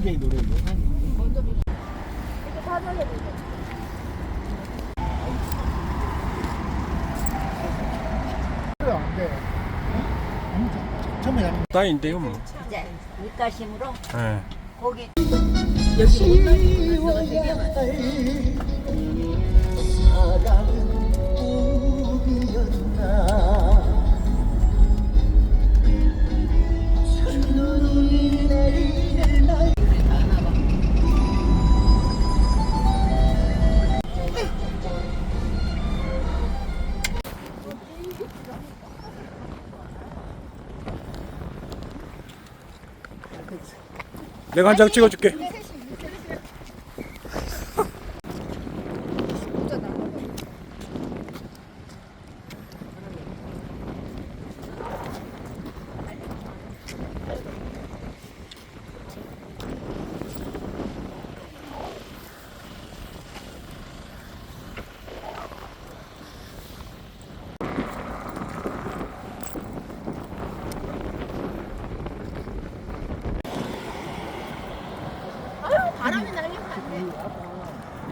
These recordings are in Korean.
굉장히 돼. 아니, 처음에 아니 따인데요 뭐. 이제 밑가심으로 예. 고기 내가 한 장 찍어줄게. 바람이 날리면 안 돼.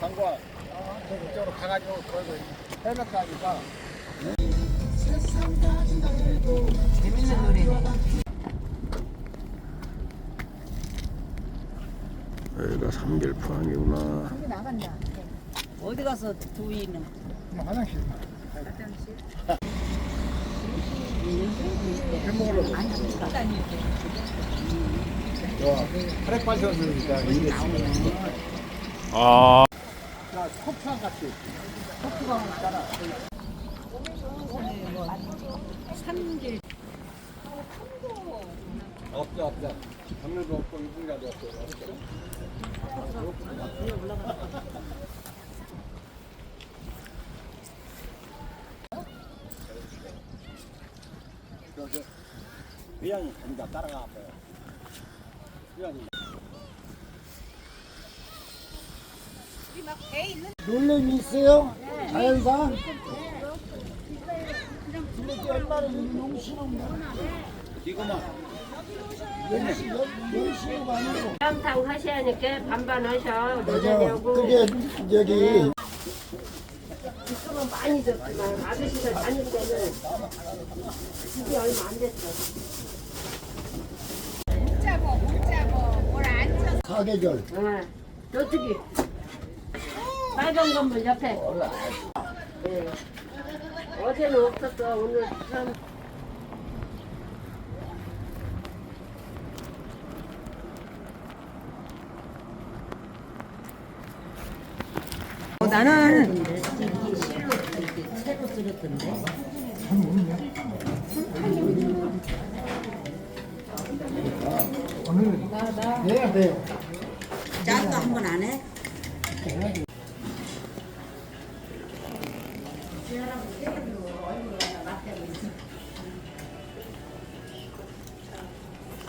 장관 저쪽으로 가가지고 그러고 해변 가니까 재밌는 노래네. 여기가 삼길 포항이구나. 여기 나간다. 어디 가서 두이는 뭐 화장실. 밥 먹으려고. 와, 카레 빠졌으니까 이게 아. 자, 폭탄 같이. 폭탄 있잖아. 삼길 없어, 없어. 장르도 없고 유분가도 없고. 위안이 됩니다. 따라가 앞에. 위안이. 놀래미 있어요? 자연산? 근데 얼마나 용신없네. 이거만. 용신, 용신이 아니고. 탕탕 하셔야니까 반반 하셔. 맞아. 그게 저기 지금은 많이 줬지만 아저씨들 다닐 때는 집이 얼마 안 됐어. 가계절. 어, 저쪽이 빨간 건물 옆에. 예. 어제는 없었어. 오늘 참 나는 오늘은 내야 돼요. 짠거 한번 안 해?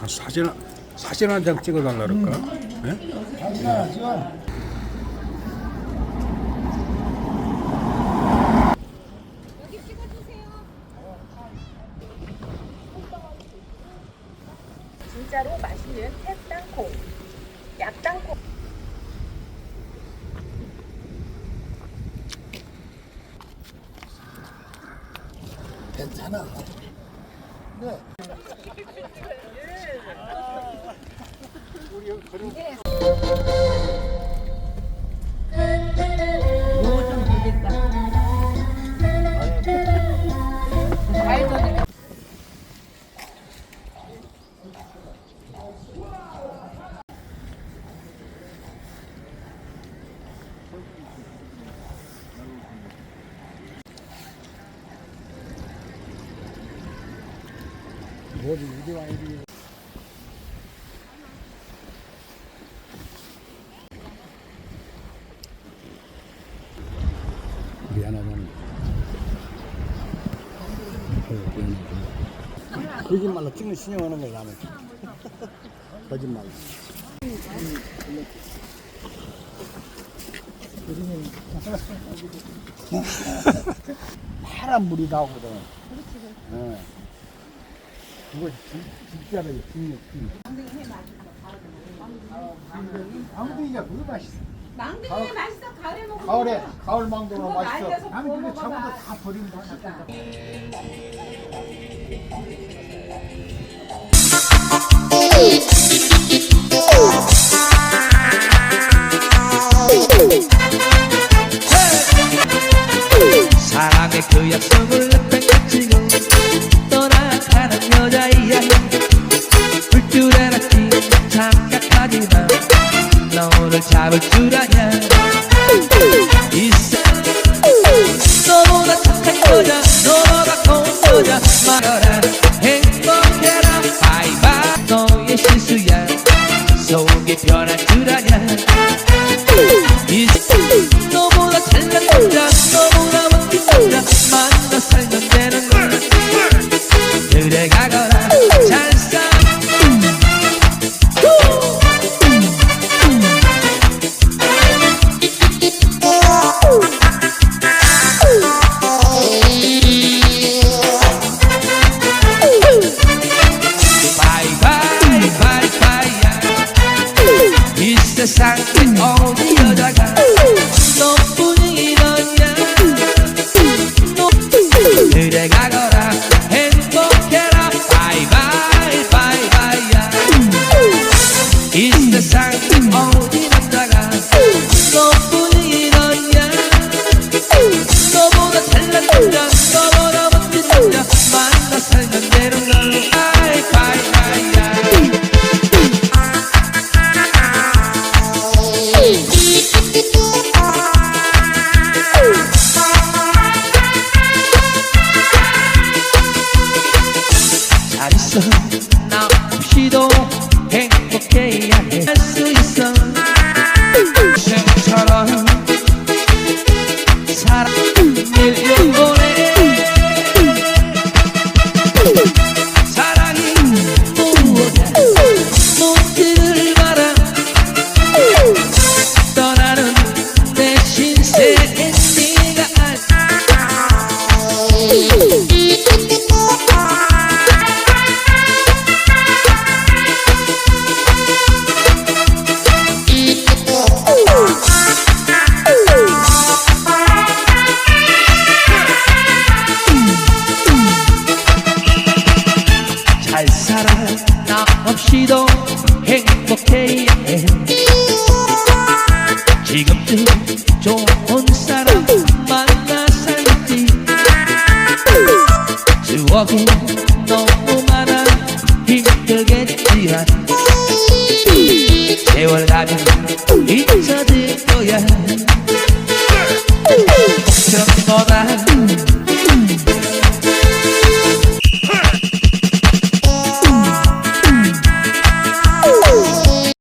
아, 사진 한- 사진 한 장 찍어달라 그럴까? 예? 당연하죠. 진짜로 맛있는 햇땅콩, 약땅콩. 괜찮아. 네. 뭐지 이리 와 이리. 미안하다는 미안하다. 거짓말로 찍는 신용하는 거야 나는. 거짓말로. 파란 물이 나오거든. 예. 그 거 진- 진짜로 진짜. 망둥이가 그거 맛있어. 망둥이 맛있어. 가을에 먹으면. 가을에 가을 망둥어 그거 맛있어. 말려서 근데 먹어봐봐. 전부 다다 버린다. 너를 잡을 줄 아냐 너보다 멋진 남자 만나 살면 되는 걸로 바이바이바이야 잘 있어. 나 없이도 없이도 행복해. 지금도 좋은 사람 만났었지 추억이 너무 많아 힘들겠지만 세월 가면